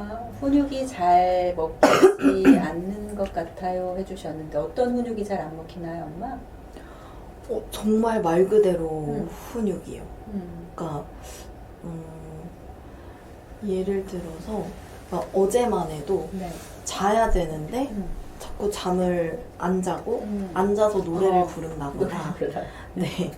아, 훈육이 잘 먹히지 않는 것 같아요 해주셨는데 어떤 훈육이 잘 안 먹히나요, 엄마? 어, 정말 말 그대로 음. 훈육이에요. 음. 그러니까 음, 예를 들어서 그러니까 어제만 해도 네. 자야 되는데 음. 자꾸 잠을 안 자고 음. 앉아서 노래를 어, 부른다거나 네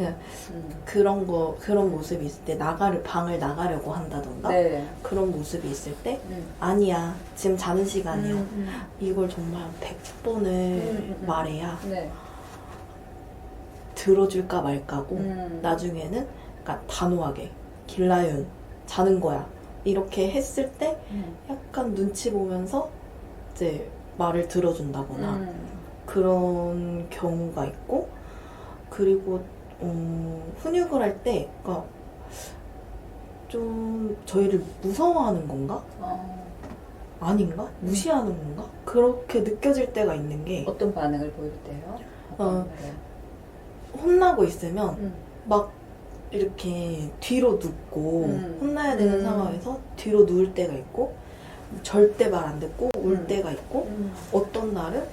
음. 그런 거 그런 모습이 있을 때 나가려 방을 나가려고 한다던가 네. 그런 모습이 있을 때 음. 아니야 지금 자는 시간이야 음, 음. 이걸 정말 100번을 음, 음. 말해야 네. 들어줄까 말까고 음. 나중에는 그러니까 단호하게 길라윤 자는 거야 이렇게 했을 때 음. 약간 눈치 보면서 이제 말을 들어준다거나 음. 그런 경우가 있고 그리고 어, 훈육을 할 때 그러니까 좀 저희를 무서워하는 건가 어, 아닌가 무시하는 건가 그렇게 느껴질 때가 있는 게 어떤 반응을 보일 때요? 어. 혼나고 있으면 음. 막 이렇게 뒤로 눕고 음. 혼나야 되는 음. 상황에서 뒤로 누울 때가 있고 절대 말 안 듣고 울 음. 때가 있고 음. 어떤 날은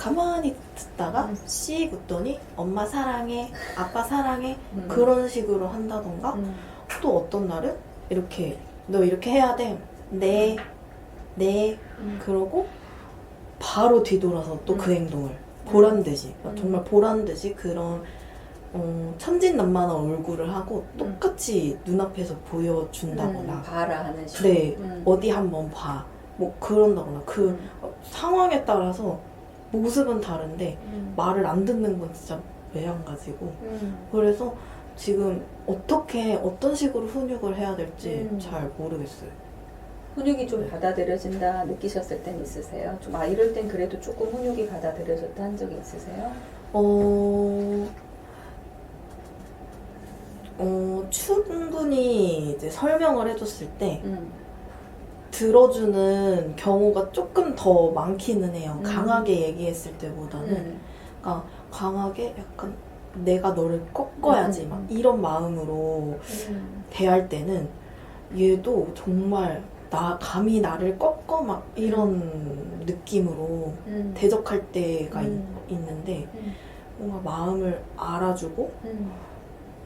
가만히 듣다가 음. 씩 웃더니 엄마 사랑해 아빠 사랑해 음. 그런 식으로 한다던가 음. 또 어떤 날은 이렇게 너 이렇게 해야 돼 네 네 음. 그러고 바로 뒤돌아서 또그 음. 행동을 보란 듯이 그러니까 음. 정말 보란 듯이 그런 어, 천진난만한 얼굴을 하고 음. 똑같이 눈앞에서 보여준다거나 음. 봐라 하는 식으로. 네 음. 어디 한번 봐 뭐 그런다거나 그 음. 어, 상황에 따라서 모습은 다른데 음. 말을 안 듣는 건 진짜 매한가지고 음. 그래서 지금 어떻게 어떤 식으로 훈육을 해야 될지 음. 잘 모르겠어요. 훈육이 좀 네. 받아들여진다 느끼셨을 땐 있으세요? 좀 아 이럴 땐 그래도 조금 훈육이 받아들여졌다 한 적이 있으세요? 어, 어, 충분히 이제 설명을 해줬을 때 음. 들어주는 경우가 조금 더 많기는 해요. 음. 강하게 얘기했을 때보다는. 음. 그러니까 강하게 약간 내가 너를 꺾어야지 음. 막 이런 마음으로 음. 대할 때는 얘도 정말 나 감히 나를 꺾어 막 이런 느낌으로 음. 대적할 때가 음. 있, 있는데 음. 뭔가 마음을 알아주고 음.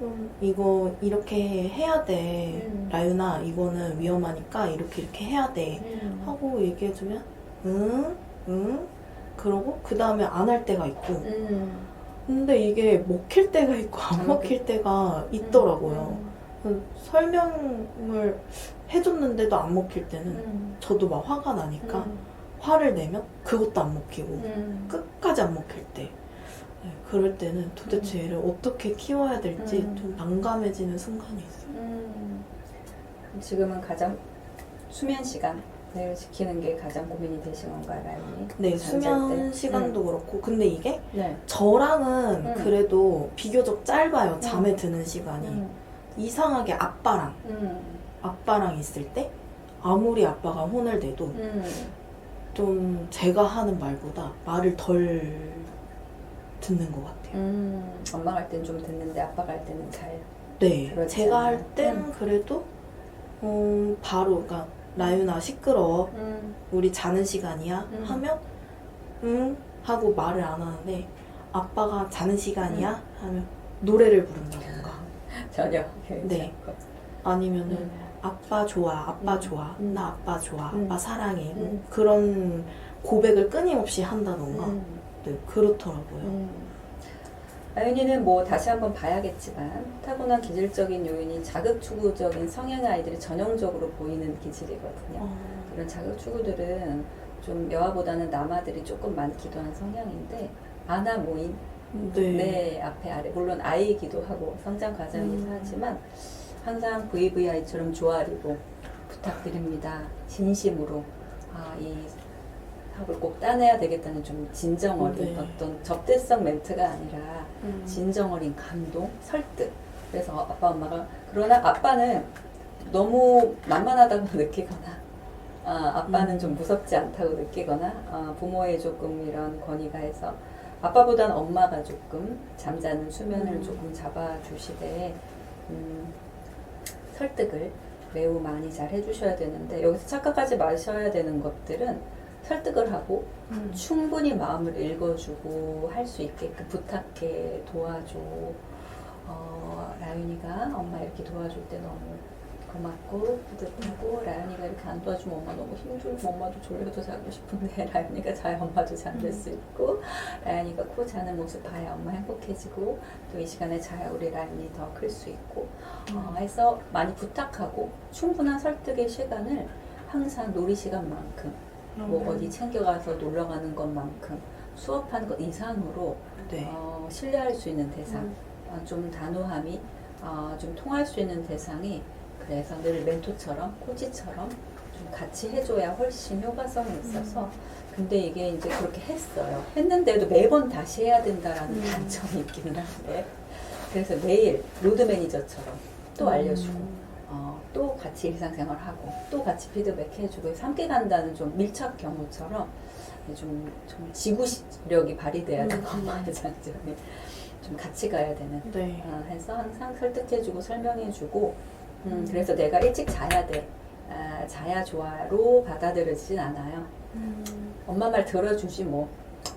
음, 이거 이렇게 해야 돼 음. 라윤아 이거는 위험하니까 이렇게 이렇게 해야 돼 음. 하고 얘기해주면 응? 응? 그러고 그 다음에 안 할 때가 있고 음. 근데 이게 먹힐 때가 있고 안안 먹힐 때가 있더라고요 음. 그 설명을 해줬는데도 안 먹힐 때는 음. 저도 막 화가 나니까 음. 화를 내면 그것도 안 먹히고 음. 끝까지 안 먹힐 때 네, 그럴 때는 도대체 얘를 어떻게 키워야 될지 음. 좀 난감해지는 순간이 있어요. 음. 지금은 가장 수면 시간 을 지키는 게 가장 고민이 되신 건가요, 라윤이? 네, 수면 때? 시간도 그렇고 근데 이게 네. 저랑은 음. 그래도 비교적 짧아요. 잠에 드는 시간이 음. 이상하게 아빠랑 음. 아빠랑 있을 때 아무리 아빠가 혼을 내도 음. 좀 제가 하는 말보다 말을 덜 듣는 것 같아요. 음. 엄마가 할땐좀 듣는데 아빠가 할 때는 잘. 네, 그렇지 제가 않아요? 할땐 그래도 음, 바로 그러니까 라윤아 시끄러워 음. 우리 자는 시간이야 음. 하면 응 하고 말을 안 하는데 아빠가 자는 시간이야 음. 하면 노래를 부른다던가 전혀. 네. 아니면은 음. 아빠 좋아 아빠 음. 좋아 음. 나 아빠 좋아 음. 아빠 사랑해 뭐 음. 그런 고백을 끊임없이 한다던가 음. 네, 그렇더라고요. 음. 아윤이는 뭐 다시 한번 봐야겠지만 타고난 기질적인 요인이 자극 추구적인 성향의 아이들이 전형적으로 보이는 기질이거든요. 어, 이런 자극 추구들은 좀 여아보다는 남아들이 조금 많기도 한 성향인데 아나 모인 네. 내 앞에 아래 물론 아이이기도 하고 성장 과정이기도 음. 하지만 항상 VVI처럼 조아리고 부탁드립니다 진심으로 아 이 학을 꼭 따내야 되겠다는 좀 진정 어린 네. 어떤 접대성 멘트가 아니라 음. 진정 어린 감동, 설득. 그래서 아빠 엄마가 그러나 아빠는 너무 만만하다고 느끼거나 아, 아빠는 음. 좀 무섭지 않다고 느끼거나 아, 부모의 조금 이런 권위가 해서 아빠보단 엄마가 조금 잠자는 수면을 음. 조금 잡아주시되 음, 설득을 매우 많이 잘 해주셔야 되는데 여기서 착각하지 마셔야 되는 것들은 설득을 하고 음. 충분히 마음을 읽어주고 할 수 있게끔 부탁해 도와줘. 어, 라윤이가 엄마 이렇게 도와줄 때 너무 고맙고 뿌듯하고 라윤이가 이렇게 안 도와주면 엄마 너무 힘들고 엄마도 졸려도 자고 싶은데 라윤이가 자야 엄마도 잠들 수 있고 라윤이가 코 자는 모습 봐야 엄마 행복해지고 또 이 시간에 자야 우리 라윤이 더 클 수 있고. 어, 해서 많이 부탁하고 충분한 설득의 시간을 항상 놀이 시간만큼 뭐 음. 어디 챙겨가서 놀러 가는 것만큼 수업하는 것 이상으로 네. 어, 신뢰할 수 있는 대상, 음. 어, 좀 단호함이 어, 좀 통할 수 있는 대상이 그래서 늘 멘토처럼 코치처럼 좀 같이 해줘야 훨씬 효과성이 있어서 근데 이게 이제 그렇게 했어요. 했는데도 매번 다시 해야 된다라는 음. 단점이 있기는 한데 그래서 매일 로드 매니저처럼 또 알려주고 음. 어, 또 같이 일상생활하고 또 같이 피드백 해주고 해서 함께 간다는 좀 밀착 경우처럼 좀, 좀 지구력이 발휘돼야 되는 음. 엄마의 장점이 좀 같이 가야 되는 네. 어, 해서 항상 설득해주고 설명해주고 음, 음. 그래서 내가 일찍 자야 돼 아, 자야 좋아로 받아들여지진 않아요 음. 엄마 말 들어주지 뭐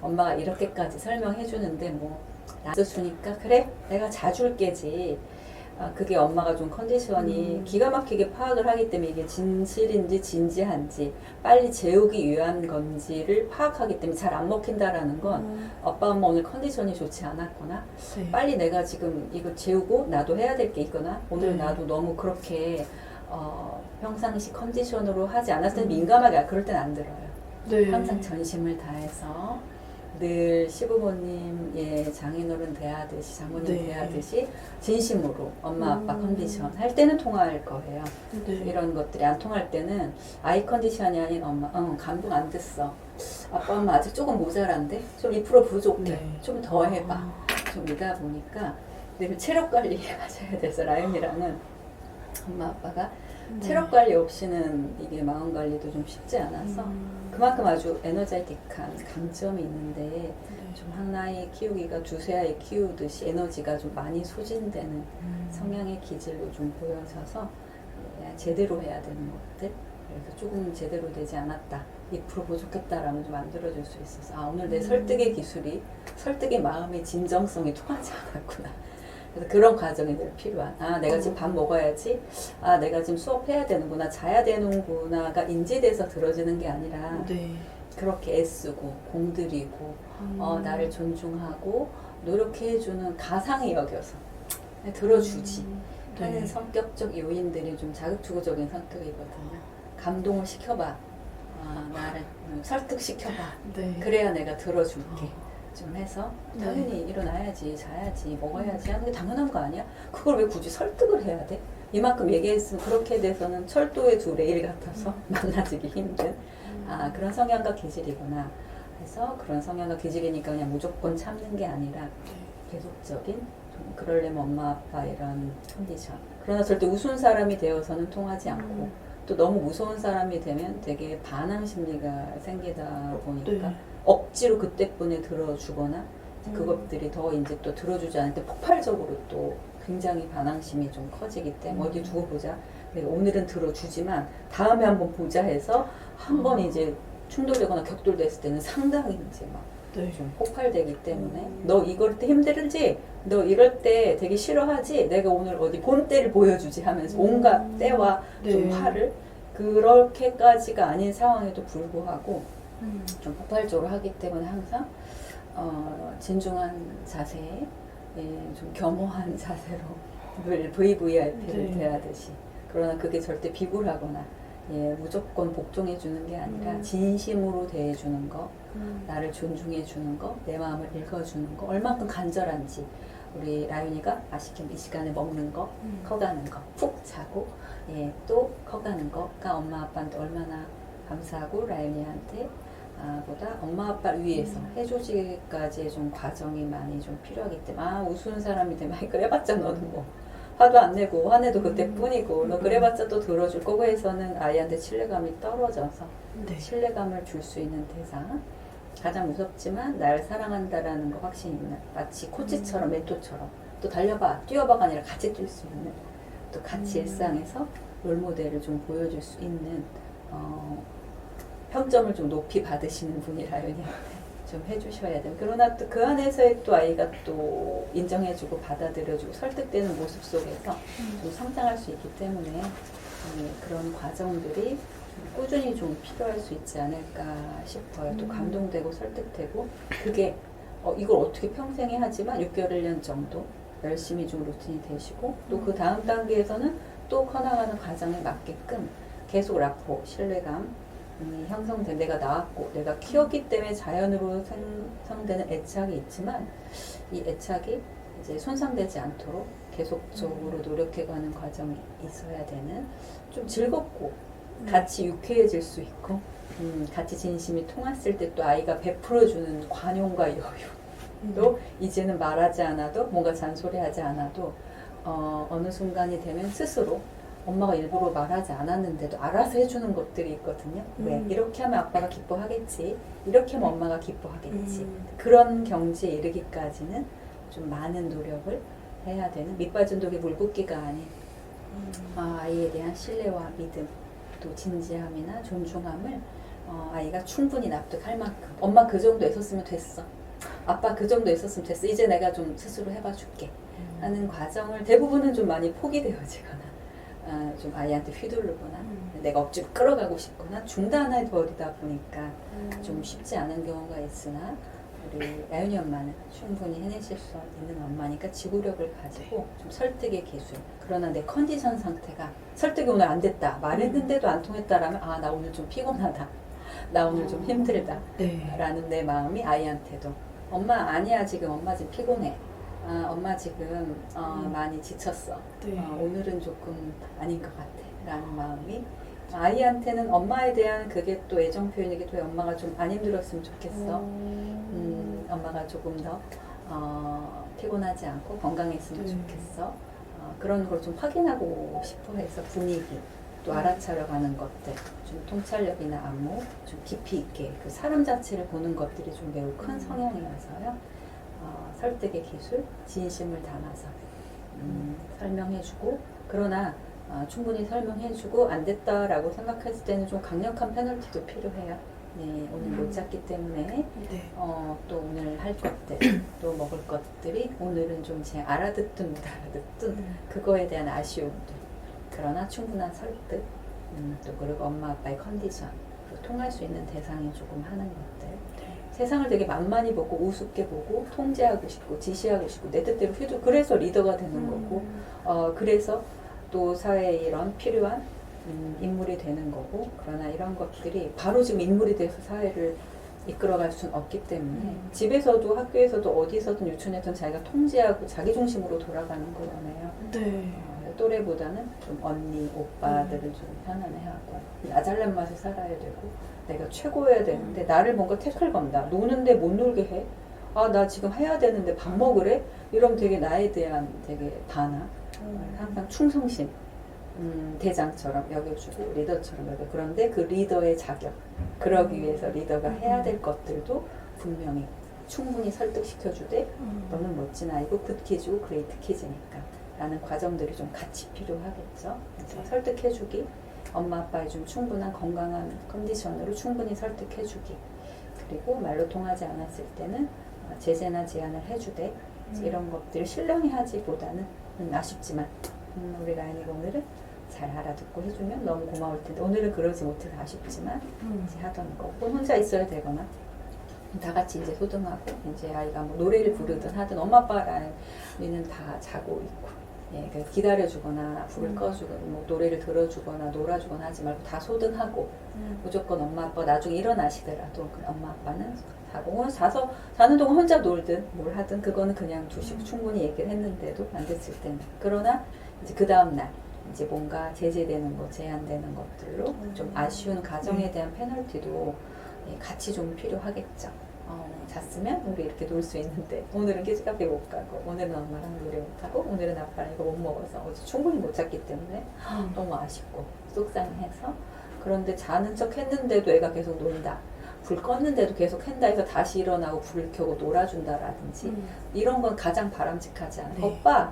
엄마가 이렇게까지 설명해주는데 뭐 낮아주니까 그래 내가 자줄게지 아, 그게 엄마가 좀 컨디션이 음. 기가 막히게 파악을 하기 때문에 이게 진실인지 진지한지 빨리 재우기 위한 건지를 파악하기 때문에 잘 안 먹힌다라는 건 음. 아빠 엄마 오늘 컨디션이 좋지 않았거나 네. 빨리 내가 지금 이거 재우고 나도 해야 될 게 있거나 오늘 네. 나도 너무 그렇게 어, 평상시 컨디션으로 하지 않았을 때 음. 민감하게 그럴 땐 안 들어요. 네. 항상 전심을 다해서 늘 시부모님의 장인어른 대하듯이 장모님 네. 대하듯이 진심으로 엄마 아빠 음. 컨디션 할 때는 통할 거예요. 네. 이런 것들이 안 통할 때는 아이 컨디션이 아닌 엄마, 응, 감동 안 됐어. 아빠 엄마 아직 조금 모자란데 좀 2% 부족해. 네. 좀 더 해봐. 아. 좀 이다 보니까 늘 체력 관리 하셔야 돼서 라임이랑은 엄마 아빠가 네. 체력 관리 없이는 이게 마음 관리도 좀 쉽지 않아서 음. 그만큼 아주 에너제틱한 강점이 있는데 네. 좀 하나의 키우기가 두세 아이 키우듯이 에너지가 좀 많이 소진되는 음. 성향의 기질로 좀 보여져서 예, 제대로 해야 되는 것들 그래서 조금 제대로 되지 않았다 2% 부족했다라면 좀 만들어줄 수 있어서 아 오늘 내 음. 설득의 기술이 설득의 마음의 진정성이 통하지 않았구나 그래서 그런 과정이 늘 필요한 아 내가 지금 밥 먹어야지 아 내가 지금 수업해야 되는구나 자야 되는구나가 인지돼서 들어지는 게 아니라 네. 그렇게 애쓰고 공들이고 음. 어, 나를 존중하고 노력해주는 가상이 여겨서 들어주지 음. 하는 네. 성격적 요인들이 좀 자극주구적인 성격이거든요. 감동을 시켜봐. 아, 나를 음, 설득시켜봐. 네. 그래야 내가 들어줄게. 좀 해서 네. 당연히 일어나야지, 자야지, 먹어야지 하는 게 당연한 거 아니야? 그걸 왜 굳이 설득을 해야 돼? 이만큼 얘기했으면 그렇게 돼서는 철도의 두 레일 같아서 만나지기 힘든 아 그런 성향과 기질이구나. 그래서 그런 성향과 기질이니까 그냥 무조건 참는 게 아니라 계속적인 좀 그러려면 엄마 아빠 이런 컨디션. 그러나 절대 우스운 사람이 되어서는 통하지 않고 음. 또 너무 무서운 사람이 되면 되게 반항 심리가 생기다 보니까 네. 억지로 그때뿐에 들어주거나 음. 그것들이 더 이제 또 들어주지 않을 때 폭발적으로 또 굉장히 반항심이 좀 커지기 때문에 음. 어디 두고 보자. 내가 오늘은 들어주지만 다음에 한번 보자 해서 한번 음. 이제 충돌되거나 격돌됐을 때는 상당히 이제 막 네. 좀 폭발되기 때문에 음. 너 이럴 때 힘들지? 너 이럴 때 되게 싫어하지? 내가 오늘 어디 본 때를 보여주지 하면서 온갖 음. 때와 좀 네. 화를 그렇게까지가 아닌 상황에도 불구하고 음. 좀 폭발적으로 하기 때문에 항상 어, 진중한 자세, 예, 좀 겸허한 자세로 늘 VVIP를 네. 대하듯이 그러나 그게 절대 비굴하거나 예, 무조건 복종해 주는 게 아니라 음. 진심으로 대해 주는 거, 음. 나를 존중해 주는 거, 내 마음을 읽어 주는 거, 얼만큼 간절한지 우리 라윤이가 맛있게 이 시간에 먹는 거, 음. 커가는 거, 푹 자고 예, 또 커가는 거가 엄마 아빠한테 얼마나 감사하고 라윤이한테 아, 보다 엄마 아빠를 위해서 음. 해주지까지의 좀 과정이 많이 좀 필요하기 때문에 아 우스운 사람이 되면 그래봤자 너는 뭐 화도 안 내고 화내도 그때뿐이고 너 음. 그래봤자 또 들어줄 거고 해서는 아이한테 신뢰감이 떨어져서 네. 신뢰감을 줄 수 있는 대상 가장 무섭지만 날 사랑한다라는 거 확신 있는 마치 음. 코치처럼 멘토처럼 또 달려봐 뛰어봐가 아니라 같이 뛸 수 있는 또 같이 음. 일상에서 롤모델을 좀 보여줄 수 있는 어, 평점을 좀 높이 받으시는 분이 라연이한테 좀 해주셔야 돼요. 그러나 또 그 안에서의 또 아이가 또 인정해주고 받아들여주고 설득되는 모습 속에서 좀 성장할 수 있기 때문에 음, 그런 과정들이 좀 꾸준히 좀 필요할 수 있지 않을까 싶어요. 또 음. 감동되고 설득되고 그게 어, 이걸 어떻게 평생에 하지만 6개월, 1년 정도 열심히 좀 루틴이 되시고 또 그 다음 단계에서는 또 커나가는 과정에 맞게끔 계속 라포, 신뢰감 이 형성돼 내가 낳았고 내가 키웠기 때문에 자연으로 생성되는 애착이 있지만 이 애착이 이제 손상되지 않도록 계속적으로 노력해가는 과정이 있어야 되는 좀 즐겁고 같이 유쾌해질 수 있고 음, 같이 진심이 통했을 때 또 아이가 베풀어주는 관용과 여유도 이제는 말하지 않아도 뭔가 잔소리하지 않아도 어, 어느 순간이 되면 스스로 엄마가 일부러 말하지 않았는데도 알아서 해주는 것들이 있거든요. 왜 음. 이렇게 하면 아빠가 기뻐하겠지, 이렇게 하면 엄마가 기뻐하겠지. 음. 그런 경지에 이르기까지는 좀 많은 노력을 해야 되는 밑빠진 독에 물 붓기가 아닌 아, 아이에 대한 신뢰와 믿음, 또 진지함이나 존중함을 어, 아이가 충분히 납득할 만큼 엄마 그 정도 있었으면 됐어. 아빠 그 정도 있었으면 됐어. 이제 내가 좀 스스로 해봐 줄게. 하는 과정을 대부분은 좀 많이 포기되어지거나 아, 좀 아이한테 휘두르거나 음. 내가 억지로 끌어가고 싶거나 중단해 버리다 보니까 음. 좀 쉽지 않은 경우가 있으나 우리 라연이 엄마는 충분히 해내실 수 있는 엄마니까 지구력을 가지고 좀 설득의 기술 그러나 내 컨디션 상태가 설득이 오늘 안 됐다 말했는데도 안 통했다라면 아 나 오늘 좀 피곤하다 나 오늘 좀 힘들다 네. 라는 내 마음이 아이한테도 엄마 아니야 지금 엄마 지금 피곤해 아, 엄마 지금 어, 음. 많이 지쳤어 네. 어, 오늘은 조금 아닌 것 같아 라는 마음이 아이한테는 엄마에 대한 그게 또 애정 표현이기도 해 엄마가 좀 안 힘들었으면 좋겠어 음, 엄마가 조금 더 어, 피곤하지 않고 건강했으면 네. 좋겠어 어, 그런 걸 좀 확인하고 싶어 해서 분위기 또 음. 알아차려 가는 것들 좀 통찰력이나 안무 좀 깊이 있게 그 사람 자체를 보는 것들이 좀 매우 큰 음. 성향이라서요 어, 설득의 기술 진심을 담아서 음, 설명해주고 그러나 어, 충분히 설명해주고 안 됐다라고 생각했을 때는 좀 강력한 페널티도 필요해요. 네, 오늘 음. 못 잤기 때문에 네. 어, 또 오늘 할 것들, 또 먹을 것들이 오늘은 좀 제 알아듣든 못 알아듣든 음. 그거에 대한 아쉬움들. 그러나 충분한 설득, 음, 또 그리고 엄마 아빠의 컨디션, 통할 수 있는 대상이 조금 하는. 네. 세상을 되게 만만히 보고 우습게 보고 통제하고 싶고 지시하고 싶고 내 뜻대로 휘두 그래서 리더가 되는 음. 거고 어, 그래서 또 사회에 이런 필요한 음, 인물이 되는 거고 그러나 이런 것들이 바로 지금 인물이 돼서 사회를 이끌어갈 수는 없기 때문에 음. 집에서도 학교에서도 어디서든 유치원에서든 자기가 통제하고 자기 중심으로 돌아가는 걸 원해요. 네. 어, 또래보다는 좀 언니, 오빠들을 좀 편안해하고 나 잘난 맛에 살아야 되고 내가 최고여야 되는데 나를 뭔가 태클 건다. 노는데 못 놀게 해. 아, 나 지금 해야 되는데 밥 먹으래? 이러면 되게 나에 대한 되게 반항. 항상 충성심. 음, 대장처럼 여겨주고 리더처럼 여겨. 그런데 그 리더의 자격. 그러기 위해서 리더가 해야 될 것들도 분명히 충분히 설득시켜주되 음. 너는 멋진 아이고 굿 키즈고 그레이트 키즈니까 라는 과정들이 좀 같이 필요하겠죠. 그래서 네. 설득해주기, 엄마 아빠의 좀 충분한 건강한 컨디션으로 충분히 설득해주기, 그리고 말로 통하지 않았을 때는 어, 제재나 제안을 해주되 음. 이런 것들을 신령히 하지보다는 음, 아쉽지만 음, 우리 라인이가 오늘은 잘 알아듣고 해주면 너무 고마울 텐데 오늘은 그러지 못해서 아쉽지만 음. 이제 하던 거 혹은 혼자 있어야 되거나 다 같이 이제 소등하고 이제 아이가 뭐 노래를 부르든 하든 엄마 아빠랑 우리는 다 자고 있고 예, 그 기다려주거나 불을 음. 꺼주거나 뭐 노래를 들어주거나 놀아주거나 하지 말고 다 소등하고 음. 무조건 엄마 아빠 나중에 일어나시더라도 그 엄마 아빠는 자고 오늘 자서 자는 동안 혼자 놀든 뭘 하든 그거는 그냥 두시고 음. 충분히 얘기를 했는데도 안 됐을 때는 그러나 이제 그 다음 날 이제 뭔가 제재되는 거 제한되는 것들로 음. 좀 아쉬운 가정에 네. 대한 페널티도 예, 같이 좀 필요하겠죠. 어, 잤으면 우리 이렇게 놀 수 있는데 오늘은 키즈카페 못 가고 오늘은 엄마랑 노래 못 하고 오늘은 아빠랑 이거 못 먹어서 어제 충분히 못 잤기 때문에 음. 너무 아쉽고 속상해서 그런데 자는 척 했는데도 애가 계속 논다. 불 껐는데도 계속 한다 해서 다시 일어나고 불을 켜고 놀아준다라든지 음. 이런 건 가장 바람직하지 않아. 네. 오빠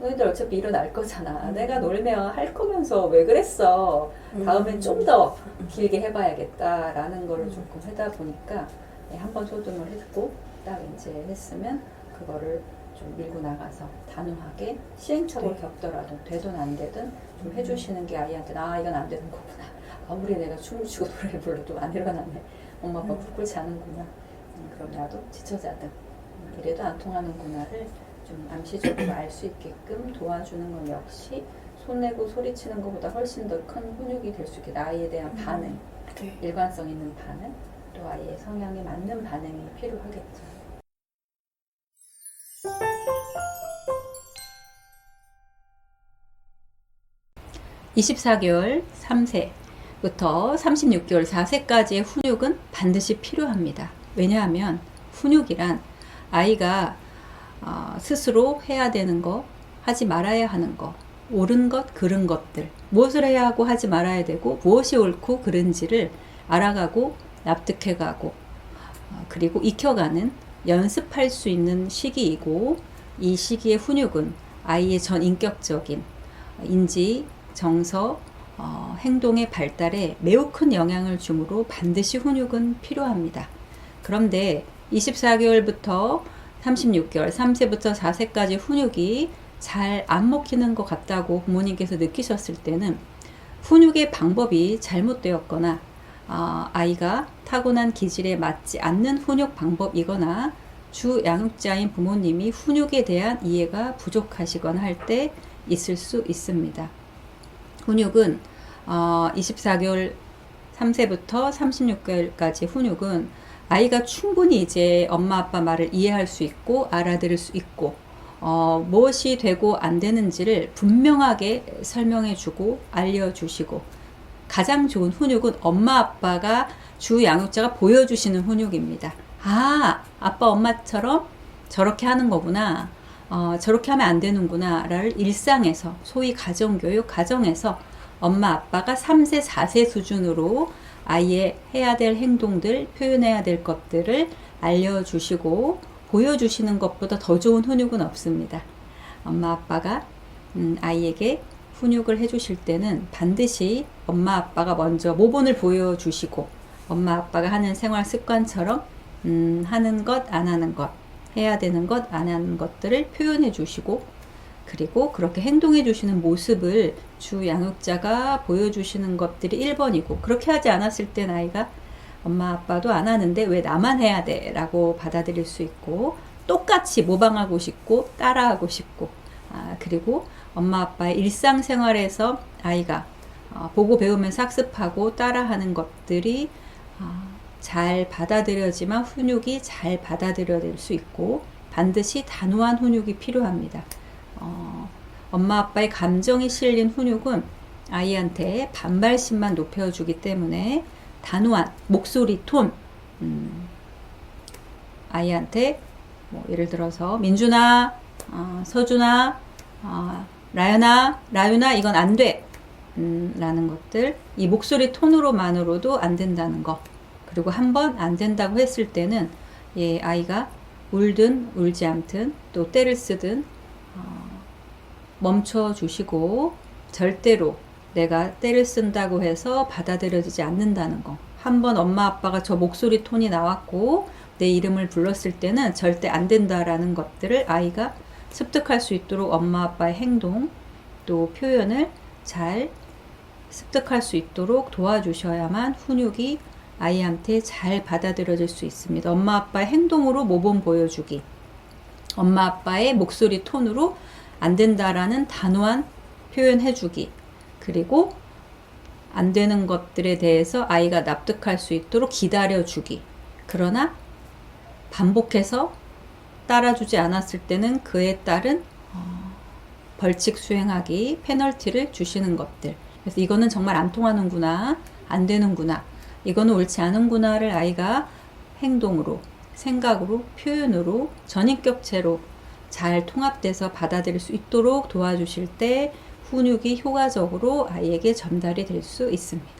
너희들 어차피 일어날 거잖아. 음. 내가 놀면 할 거면서 왜 그랬어? 다음엔 좀 더 길게 해봐야겠다라는 거를 조금 하다 보니까 네, 한 번 소등을 했고 딱 이제 했으면 그거를 좀 밀고 나가서 단호하게 시행착오를 네. 겪더라도 되든 안 되든 좀 해주시는 게 아이한테 아 이건 안 되는 거구나 아무리 내가 춤을 추고 노래를 불러도 안 일어나네 엄마 아빠 음. 쿨쿨 자는구나 음, 그럼 나도 지쳐 자든 음, 이래도 안 통하는구나를 좀 암시적으로 알 수 있게끔 도와주는 건 역시 손내고 소리치는 것보다 훨씬 더 큰 훈육이 될 수 있게 아이에 대한 음. 반응 네. 일관성 있는 반응 또 아이의 성향에 맞는 반응이 필요하겠죠. 24개월 3세부터 36개월 4세까지의 훈육은 반드시 필요합니다. 왜냐하면 훈육이란 아이가 어, 스스로 해야 되는 거, 하지 말아야 하는 거, 옳은 것, 그른 것들, 무엇을 해야 하고 하지 말아야 되고, 무엇이 옳고 그른지를 알아가고 납득해가고, 어, 그리고 익혀가는 연습할 수 있는 시기이고, 이 시기의 훈육은 아이의 전 인격적인 인지, 정서, 어, 행동의 발달에 매우 큰 영향을 주므로 반드시 훈육은 필요합니다. 그런데 24개월부터 36개월, 3세부터 4세까지 훈육이 잘 안 먹히는 것 같다고 부모님께서 느끼셨을 때는 훈육의 방법이 잘못되었거나 아, 아이가 타고난 기질에 맞지 않는 훈육 방법이거나 주 양육자인 부모님이 훈육에 대한 이해가 부족하시거나 할 때 있을 수 있습니다. 훈육은 어, 24개월 3세부터 36개월까지 훈육은 아이가 충분히 이제 엄마 아빠 말을 이해할 수 있고 알아들을 수 있고 어, 무엇이 되고 안 되는지를 분명하게 설명해 주고 알려 주시고 가장 좋은 훈육은 엄마 아빠가 주 양육자가 보여주시는 훈육입니다. 아, 아빠 엄마처럼 저렇게 하는 거구나. 어, 저렇게 하면 안 되는구나 를 일상에서 소위 가정교육 가정에서 엄마 아빠가 3세 4세 수준으로 아이의 해야 될 행동들 표현해야 될 것들을 알려주시고 보여주시는 것보다 더 좋은 훈육은 없습니다. 엄마 아빠가 음, 아이에게 훈육을 해주실 때는 반드시 엄마 아빠가 먼저 모본을 보여주시고 엄마 아빠가 하는 생활 습관처럼 음, 하는 것 안 하는 것 해야 되는 것 안 하는 것들을 표현해 주시고 그리고 그렇게 행동해 주시는 모습을 주 양육자가 보여주시는 것들이 1번이고 그렇게 하지 않았을 땐 아이가 엄마 아빠도 안 하는데 왜 나만 해야 돼? 라고 받아들일 수 있고 똑같이 모방하고 싶고 따라하고 싶고 아, 그리고 엄마 아빠의 일상생활에서 아이가 어, 보고 배우면서 학습하고 따라하는 것들이 아, 잘 받아들여지만 훈육이 잘 받아들여질 수 있고 반드시 단호한 훈육이 필요합니다. 어, 엄마 아빠의 감정이 실린 훈육은 아이한테 반발심만 높여주기 때문에 단호한 목소리 톤 음, 아이한테 뭐 예를 들어서 민준아 어, 서준아 어, 라연아 라윤아 이건 안 돼. 음, 라는 것들 이 목소리 톤으로만으로도 안 된다는 거 그리고 한 번 안 된다고 했을 때는 예, 아이가 울든 울지 않든 또 때를 쓰든 어, 멈춰 주시고 절대로 내가 때를 쓴다고 해서 받아들여지지 않는다는 거. 한 번 엄마 아빠가 저 목소리 톤이 나왔고 내 이름을 불렀을 때는 절대 안 된다라는 것들을 아이가 습득할 수 있도록 엄마 아빠의 행동 또 표현을 잘 습득할 수 있도록 도와주셔야만 훈육이 아이한테 잘 받아들여질 수 있습니다. 엄마 아빠의 행동으로 모범 보여주기. 엄마 아빠의 목소리 톤으로 안 된다라는 단호한 표현해주기. 그리고 안 되는 것들에 대해서 아이가 납득할 수 있도록 기다려주기. 그러나 반복해서 따라주지 않았을 때는 그에 따른 어, 벌칙 수행하기, 페널티를 주시는 것들. 그래서 이거는 정말 안 통하는구나, 안 되는구나, 이거는 옳지 않은구나를 아이가 행동으로, 생각으로, 표현으로, 전인격체로 잘 통합돼서 받아들일 수 있도록 도와주실 때 훈육이 효과적으로 아이에게 전달이 될 수 있습니다.